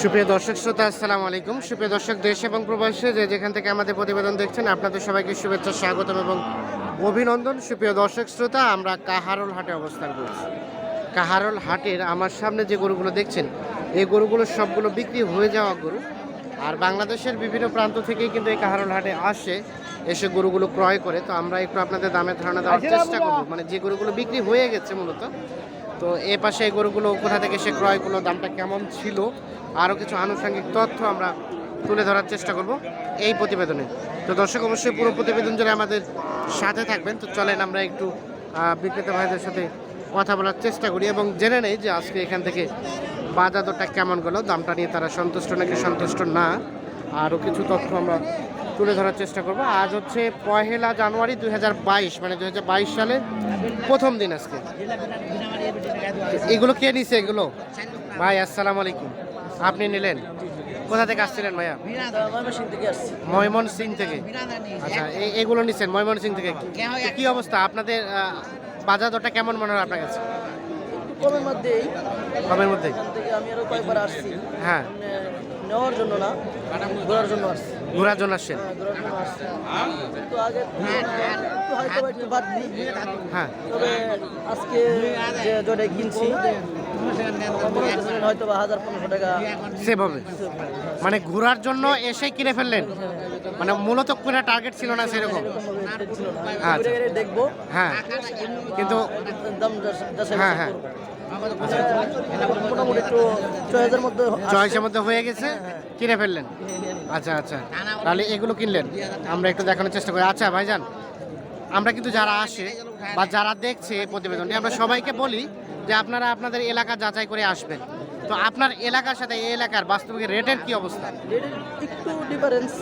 সুপ্রিয় দর্শক শ্রোতা আসসালামু আলাইকুম। সুপ্রিয় দর্শক দেশ এবং প্রবাসে যে যেখান থেকে আমাদের প্রতিবেদন দেখছেন আপনাদের সবাইকে শুভেচ্ছা স্বাগতম এবং অভিনন্দন। সুপ্রিয় দর্শক শ্রোতা আমরা কাহারল হাটে অবস্থান করছি। কাহারল হাটের আমার সামনে যে গরুগুলো দেখছেন এই গরুগুলো সবগুলো বিক্রি হয়ে যাওয়া গরু। আর বাংলাদেশের বিভিন্ন প্রান্ত থেকেই কিন্তু এই কাহারল হাটে আসে এসে গরুগুলো ক্রয় করে। তো আমরা একটু আপনাদের দামের ধারণা দেওয়ার চেষ্টা করব। মানে যে গরুগুলো বিক্রি হয়ে গেছে মূলত তো এ পাশে এই গরুগুলো কোথা থেকে সে ক্রয় করল, দামটা কেমন ছিল? আরও কিছু আনুষঙ্গিক তথ্য আমরা তুলে ধরার চেষ্টা করব এই প্রতিবেদনে। তো দর্শক, অবশ্যই পুরো প্রতিবেদন জুড়ে আমাদের সাথে থাকবেন। তো চলেন আমরা একটু বিক্রেতা ভাইদের সাথে কথা বলার চেষ্টা করি এবং জেনে নেই যে আজকে এখান থেকে বাজার দরটা কেমন গেল। দামটা নিয়ে তারা সন্তুষ্ট নাকি সন্তুষ্ট না? আরও কিছু তথ্য আমরা তুলে ধরার চেষ্টা করব। আজ হচ্ছে পহেলা জানুয়ারি দু হাজার বাইশ মানে দুই সালের প্রথম দিন আজকে। এগুলো কে নিছে এগুলো? ভাই আসসালামু আলাইকুম। আপনি নিলেন? কোথা থেকে আসছিলেন ভাইয়া? ময়মনসিং থেকে। ময়মন সিং থেকে আচ্ছা এগুলো নিছেন ময়মন সিং থেকে কি অবস্থা? আপনাদের বাজার দরটা কেমন মনে হয় আপনার কাছে? কমের মধ্যেই। কমের মধ্যে আমি আরও কয়েকবার আসছি। হ্যাঁ। মানে নেওয়ার জন্য না ঘোরার জন্য আসছি। ঘোরার জন্য আসছেন? হ্যাঁ, কিন্তু আগে হয়তো একটু বাদ হ্যাঁ। তবে আজকে যে কিনছি মনে হয়তো বা হাজার পনেরোশো টাকা সেভাবে মানে ঘোরার জন্য এসে কিনে ফেললেন? মানে মূলত কোনো টার্গেট ছিল না সেরকম? আচ্ছা। ঘুরে ঘুরে দেখব। হ্যাঁ। কিন্তু হ্যাঁ, হ্যাঁ। মোটামুটি একটু ছয় হাজার মধ্যে আসছে। মধ্যে হয়ে গেছে? কিনে ফেললেন? আচ্ছা আচ্ছা। তাহলে এগুলো কিনলেন? আমরা একটু দেখানোর চেষ্টা করি। আচ্ছা ভাইজান আমরা কিন্তু যারা আসে বা যারা দেখছে প্রতিবেদনটি আমরা সবাইকে বলি যে আপনারা আপনাদের এলাকা যাচাই করে আসবেন। তো আপনার এলাকার সাথে এই এলাকার বাস্তবিক রেটের কি অবস্থা? রেটের একটু ডিফারেন্স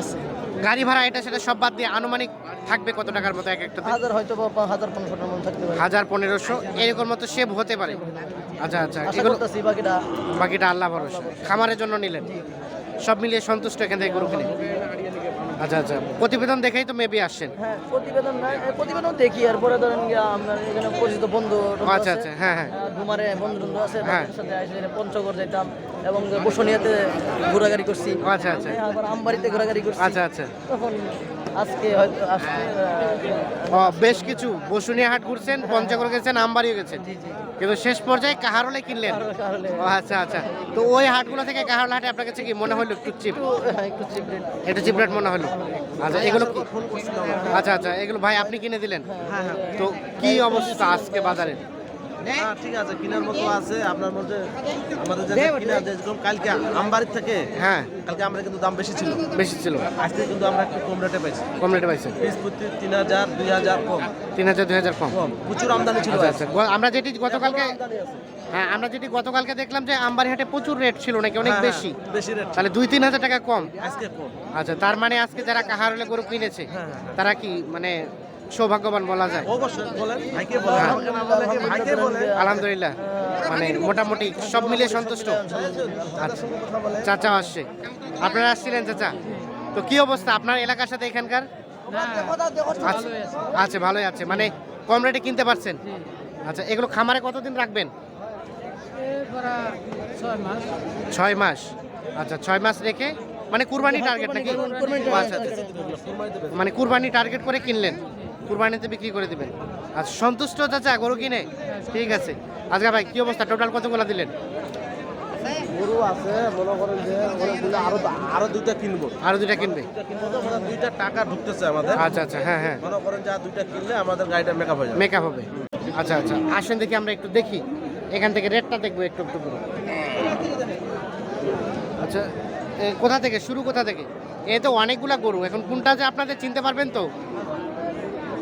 আছে। গাড়ি ভাড়া এটা সেটা সব বাদ দিয়ে আনুমানিক থাকবে কত টাকার মতো এক একটা হাজার হয়তো হাজার পনেরোশো টাকার মতো থাকতে পারে। হাজার পনেরোশো এরকম মতো সেভ হতে পারে। আচ্ছা আচ্ছা এগুলো বাকিটা বাকিটা আল্লাহ ভরসা। খামারের জন্য নিলেন। সব মিলিয়ে সন্তুষ্ট এখান থেকে গরু কিনে। আচ্ছা আচ্ছা প্রতিবেদন দেখেই তো মেবি আসছেন। হ্যাঁ প্রতিবেদন না প্রতিবেদন দেখি আর পরে ধরেন এখানে পরিচিত বন্ধু আচ্ছা, আচ্ছা, হ্যাঁ, হ্যাঁ। ডুমারে বন্ধু বন্ধু আছে হ্যাঁ। সাথে আসলে পঞ্চগড় যেতাম এবং বসুনিয়াতে ঘোরাঘুরি করছি। আচ্ছা, আচ্ছা। হ্যাঁ, আবার আমবাড়িতে ঘোরাঘুরি করছি। আচ্ছা আচ্ছা। তখন আজকে হয়তো আজকে বেশ কিছু বসুনিয়া হাট ঘুরছেন পঞ্চগড় গেছেন আমবাড়িও গেছেন। জি জি কিন্তু শেষ পর্যায়ে কাহারলে কিনলেন? ও আচ্ছা আচ্ছা। তো ওই হাটগুলো থেকে কাহারল হাটে আপনার কাছে কি মনে হলো একটু চিপ? একটু হ্যাঁ, চিপ রেট। একটু চিপ রেট মনে হলো? আচ্ছা এগুলো আচ্ছা আচ্ছা এগুলো ভাই আপনি কিনে দিলেন? তো কি অবস্থা আজকে বাজারে? হ্যাঁ ঠিক আছে কেনার মতো আছে আপনার মধ্যে আমাদের যে কিনা যেরকম কালকে আমবাড়ির থেকে হ্যাঁ। কালকে আমরা কিন্তু দাম বেশি ছিল। বেশি ছিল। আজকে কিন্তু আমরা একটু কম রেটে পাইছি। কম রেটে পাইছেন পিস প্রতি তিন হাজার দুই হাজার কম। তিন হাজার দুই হাজার কম। প্রচুর আমদানি ছিল আচ্ছা আচ্ছা। আমরা যেটি গতকালকে হ্যাঁ আমরা যেটি গতকালকে দেখলাম যে আমবাড়ি হাটে প্রচুর রেট ছিল নাকি অনেক হ্যাঁ, বেশি হ্যাঁ, বেশি। রেট তাহলে দুই তিন হাজার টাকা কম। আজকে কম। আচ্ছা তার মানে আজকে যারা কাহারলে গরু কিনেছে হ্যাঁ। তারা কি মানে সৌভাগ্যবান বলা যায়। হ্যাঁ। আলহামদুলিল্লাহ মানে মোটামুটি সব মিলিয়ে সন্তুষ্ট। আচ্ছা চাচা আসছে। আপনারা আসছিলেন চাচা? তো কি অবস্থা? আপনার এলাকার সাথে এখানকার? আচ্ছা আচ্ছা ভালোই আছে। মানে কম রেটে কিনতে পারছেন? আচ্ছা এগুলো খামারে কতদিন রাখবেন? ছয় মাস। আচ্ছা ছয় মাস রেখে? মানে কুরবানি টার্গেট নাকি? ও, আচ্ছা আচ্ছা মানে কুরবানি টার্গেট করে কিনলেন? কুরবানিতে বিক্রি করে দিবেন। আচ্ছা সন্তুষ্ট চাচা গরু কিনে? ঠিক আছে। আজকে ভাই কি অবস্থা? টোটাল কতগুলো দিলেন? গরু আছে মনে করেন যে আরও আরও দুইটা কিনবো। আরও দুইটা কিনবে? দুইটা টাকা ঢুকতেছে আমাদের। আচ্ছা আচ্ছা হ্যাঁ হ্যাঁ। মনে করেন যে দুইটা কিনলে আমাদের গাড়িটা মেকআপ হয়ে যাবে। মেকআপ হবে। আচ্ছা আচ্ছা আসেন দেখি আমরা একটু দেখি। এখান থেকে রেটটা দেখব একটু একটু করে। আচ্ছা এ, কোথা থেকে? শুরু কোথা থেকে? এ তো অনেকগুলা গরু। এখন কোনটা যে আপনাদের চিনতে পারবেন তো?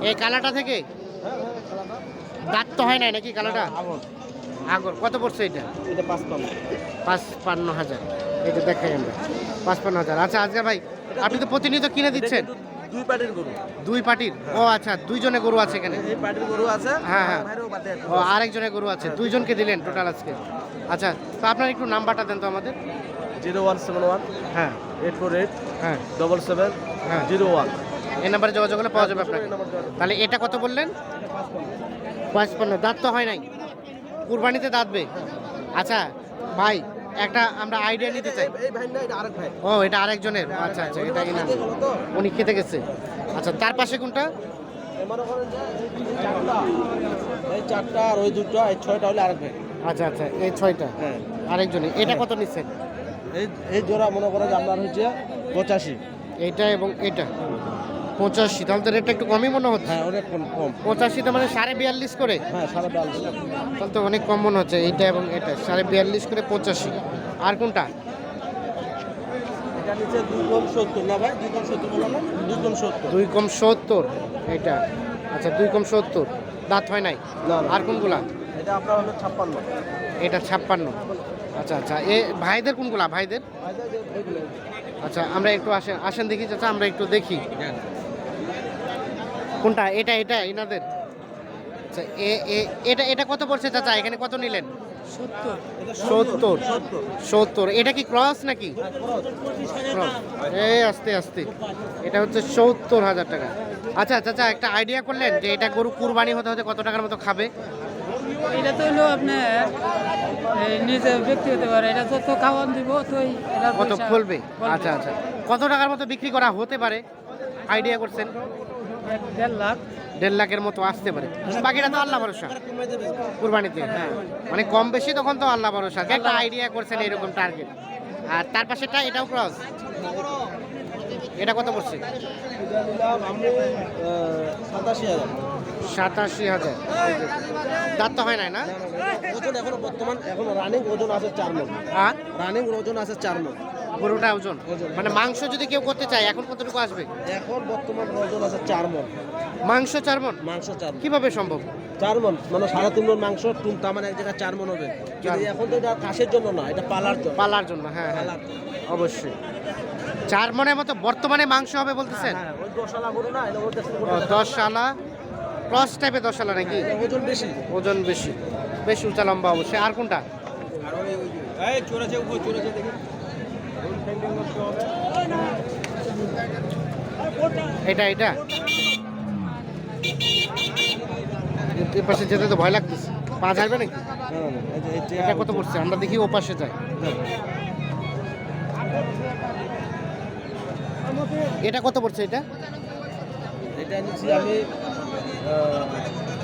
এই কালাটা থেকে? দাঁত তো হয় নাই নাকি কালাটা আগর কত পড়ছে এটা? এটা পাঁচ পাম পাঁচ পান্ন হাজার এটা দেখাই আমরা। পাঁচ পান্ন হাজার। আচ্ছা আজকে ভাই আপনি তো প্রতিনিয়ত কিনে দিচ্ছেন? দুই পাটির গরু। দুই পার্টির? ও আচ্ছা দুইজনে গরু আছে এখানে। এই পাটির গরু আছে হ্যাঁ, হ্যাঁ। ও আরেকজনের গরু আছে। দুইজনকে দিলেন টোটাল আজকে। আচ্ছা তো আপনার একটু নাম্বারটা দেন তো আমাদের। জিরো ওয়ান সেভেন ওয়ান হ্যাঁ। এইট ফোর এইট হ্যাঁ। ডবল সেভেন হ্যাঁ। Zero one. এই নাম্বারে যোগাযোগ করলে পাওয়া যাবে আপনাকে। তাহলে এটা কত বললেন? পাঁচপান্ন। দাঁত তো হয় নাই। কুরবানিতে দাঁতবে আচ্ছা ভাই একটা আমরা আইডিয়া নিতে চাই। ও এটা আরেকজনের। আচ্ছা আচ্ছা এটা কিনা উনি খেতে গেছে। আচ্ছা তার পাশে কোনটা? এই চারটা। আর ওই দুটো এই ছয়টা হলে আরেক ভাই। আচ্ছা আচ্ছা এই ছয়টা। হ্যাঁ। আরেকজনের। এটা কত নিচ্ছেন? এই এই জোড়া মনে করেন আপনার হচ্ছে পঁচাশি। এইটা এবং এটা। পঁচাশি তাহলে তো রেটটা একটু কমই মনে হচ্ছে। হ্যাঁ অনেক কম কম। পঁচাশিটা মানে সাড়ে বিয়াল্লিশ করে? হ্যাঁ সাড়ে বিয়াল্লিশ। তাহলে তো অনেক কম মনে হচ্ছে এইটা এবং এটা সাড়ে বিয়াল্লিশ করে পঁচাশি। আর কোনটা? দুই কম সত্তর। এটা আচ্ছা দুই কম সত্তর দাঁত হয় নাই? আর কোনগুলা? এটা আপনার হলো ছাপ্পান্ন। এটা ছাপ্পান্ন। আচ্ছা আচ্ছা। এ ভাইদের কোনগুলা ভাইদের? আচ্ছা আমরা একটু আসেন আসেন দেখি চাচা আমরা একটু দেখি। কোনটা? এটা এটা এনাদের আচ্ছা এটা এটা কত পড়ছে চাচা? এখানে কত নিলেন? সত্তর। সত্তর। এটা কি ক্রস নাকি? এই আস্তে আস্তে। এটা হচ্ছে সত্তর হাজার টাকা। আচ্ছা চাচা একটা আইডিয়া করলেন যে এটা গরু কুরবানি হতে হতে কত টাকার মতো খাবে? এটা তো হলো আপনার নিজে ব্যক্তি হতে পারে। এটা যত খাওয়ান দিব তই কত ফলবে। আচ্ছা আচ্ছা। কত টাকার মতো বিক্রি করা হতে পারে? আইডিয়া করছেন। দেড় লাখ। দেড় লাখের মতো আসতে পারে। বাকিটা তো আল্লাহ ভরসা। কুরবানিতে হ্যাঁ। মানে কম বেশি তখন তো আল্লাহ ভরসা। একটা আইডিয়া করছেন এরকম টার্গেট আর তার পাশেটা এটাও ক্রস এটা কত পড়ছে? সাতাশি হাজার। দাঁত তো হয় নাই না? ওজন এখনও বর্তমান এখন রানিং ওজন আছে চার মন আর রানিং ওজন আছে চার মন গরুটা ওজন। মানে মাংস যদি কেউ করতে চায় এখন কতটুকু আসবে? এখন বর্তমান ওজন আছে চার মন। মাংস চার মন? মাংস চার কীভাবে সম্ভব? চার মন মানে সাড়ে তিন মন মাংস টুনতা মানে এক জায়গায় চার মন হবে। এখন তো এটা কাশের জন্য না এটা পালার জন্য। পালার জন্য হ্যাঁ হ্যাঁ। অবশ্যই। চার মনের মতো বর্তমানে মাংস হবে বলতেছেন? হ্যাঁ ওই গরুটা দশ সালা ক্রস টাইপের দশ সালা নাকি ওজন বেশি। ওজন বেশি। বেশ উঁচা লম্বা অবশ্যই। আর কোনটা? এটা এটা? এ পাশে যেতে তো ভয় লাগতেছে। পা ঝাড়বে নাকি? এটা কত পড়ছে? আমরা দেখি ও পাশে যাই এটা কত পড়ছে এটা? এটা নিচ্ছি আমি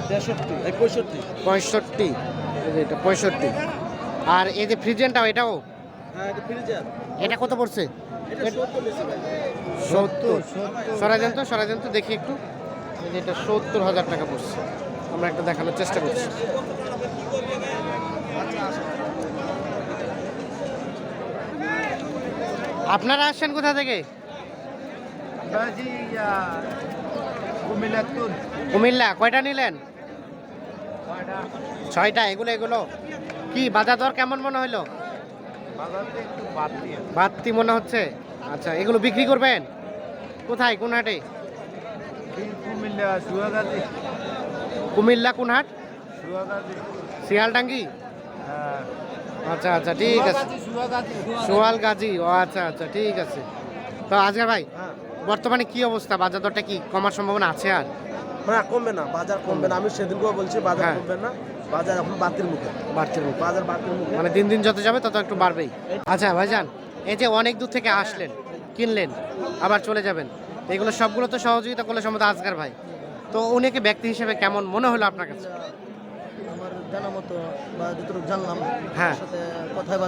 তেষট্টি পঁয়ষট্টি। পঁয়ষট্টি। এটা পঁয়ষট্টি। আর এই যে ফ্রিজেনটা এটাও? হ্যাঁ এটা ফ্রিজার এটা কত পড়ছে? সত্তর দেন তো সরাই দেন তো দেখি একটু। এটা সত্তর হাজার টাকা পড়ছে। আমরা একটা দেখানোর চেষ্টা করছি। আপনারা আসছেন কোথা থেকে? কুমিল্লা। কয়টা নিলেন? ছয়টা। এগুলো এগুলো। কি বাজার দর কেমন মনে হলো বাড়তি মনে হচ্ছে? আচ্ছা এগুলো বিক্রি করবেন? কোথায় কোন হাটে? কুমিল্লা কোন হাট? শিয়ালডাঙ্গি? আচ্ছা আচ্ছা ঠিক আছে। সোয়াল গাজী ও আচ্ছা আচ্ছা ঠিক আছে। তো আজকে ভাই হ্যাঁ। বর্তমানে কি অবস্থা? বাজার দরটা কি কমার সম্ভাবনা আছে আর? না কমবে না বাজার কমবে না। আমি সেদিনকেও বলছি বাজার হ্যাঁ। কমবে না। বাজার এখন বাতিল মুখে বাড়তির মুখ বাজার বাতিল মুখে। মানে দিন দিন যত যাবে তত একটু বাড়বেই। আচ্ছা ভাইজান এই যে অনেক দূর থেকে আসলেন কিনলেন আবার চলে যাবেন এগুলো সবগুলো তো সহযোগিতা করলে সম্ভবত আজকার ভাই। তো উনিকে ব্যক্তি হিসেবে কেমন মনে হলো আপনার কাছে? আমার জানা মতো বা যতটুকু জানলাম হ্যাঁ। তার সাথে কথায়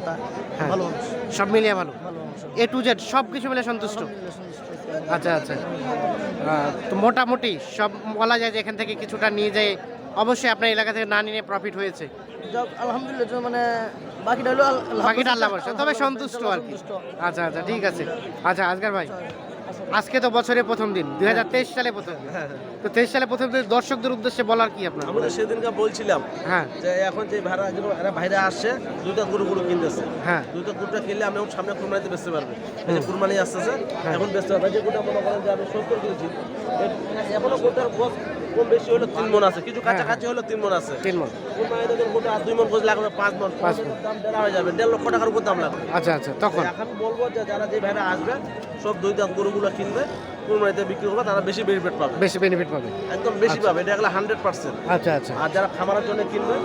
হ্যাঁ। ভালো মানুষ সব মিলিয়ে ভালো? ভালো মানুষ এ টু জেড সব কিছু মিলে সন্তুষ্ট। আচ্ছা আচ্ছা। আহ, তো মোটামুটি সব বলা যায় যে এখান থেকে কিছুটা নিয়ে যায় অবশ্যই আপনার এলাকা থেকে না নিয়ে প্রফিট হয়েছে। আলহামদুলিল্লাহ মানে বাকিটা হলো বাকিটা আল্লাহ ভরসা তবে সন্তুষ্ট আর কি। আচ্ছা আচ্ছা ঠিক আছে। আচ্ছা আজকার ভাই আজকে তো বছরের প্রথম দিন দু হাজার তেইশ সালে প্রথম হ্যাঁ তো তেইশ সালে প্রথম দিন দর্শকদের উদ্দেশ্যে বলার কি আপনার? আমি তো সেদিনকে বলছিলাম হ্যাঁ। যে এখন যে ভাড়া এরা বাইরে আসছে দুইটা গরু গরু কিনতেছে। হ্যাঁ। দুইটা গরুটা কিনলে আমি সামনে কুরবানিতে বেচতে পারব। এই যে কুরবানি আসতেছে হ্যাঁ। এখন বেচতে পারব। যে গরুটা মনে করেন যে আমি সত্তর কিনেছি এখনও গরুটার কম বেশি হলো তিন মন আছে। কিছু কাছাকাছি হলো তিন মন আছে। তিন মন। দুই মন খোঁজ লাগবে পাঁচ মন। পাঁচ মন। দাম দেড় হয়ে যাবে। দেড় লক্ষ টাকার উপর দাম লাগবে। আচ্ছা আচ্ছা তখন? এখন বলব যে যারা যে ভাইরা আসবে সব দুই দাম গরুগুলো কিনবে। কুরবানিতে বিক্রি করবে তারা বেশি বেনিফিট পাবে। বেশি বেনিফিট পাবে। একদম বেশি পাবে এটা গেলে হান্ড্রেড পার্সেন্ট আচ্ছা আচ্ছা। আর যারা খামারের জন্য কিনবে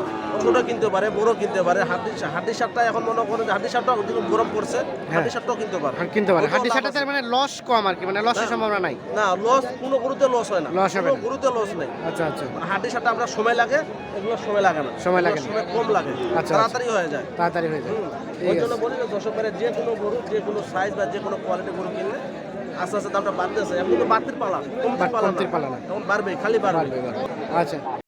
ছোট কিনতে পারে বড় কিনতে পারে হাড্ডি হাড্ডি সারটা এখন মনে করেন হাড্ডি সারটা যখন গরম পড়ছে হাড্ডি সারটাও কিনতে পারে। আর কিনতে পারে। হাড্ডি লাভ সাটাতে মানে লস কম আর কি মানে লসের সম্ভাবনা নাই। না লস কোনো গরুতে লস হয় না। Loss হবে। গরুতে লস নেই। আচ্ছা আচ্ছা। হাড্ডি সারটা আপনার সময় লাগে এগুলো সময় লাগে না। সময় লাগে সময় কম লাগে। আচ্ছা। তাড়াতাড়ি হয়ে যায়। তাড়াতাড়ি হয়ে যায়। ওই জন্য বলি যে দর্শকের যে কোনো গরু যে কোনো সাইজ বা যে কোনো কোয়ালিটি গরু কিনলে আস্তে আস্তে দামটা বাড়তেছে। এখন তো বাড়তির পালা। কমতির পালা না। এখন বাড়বে খালি বাড়বে। আচ্ছা।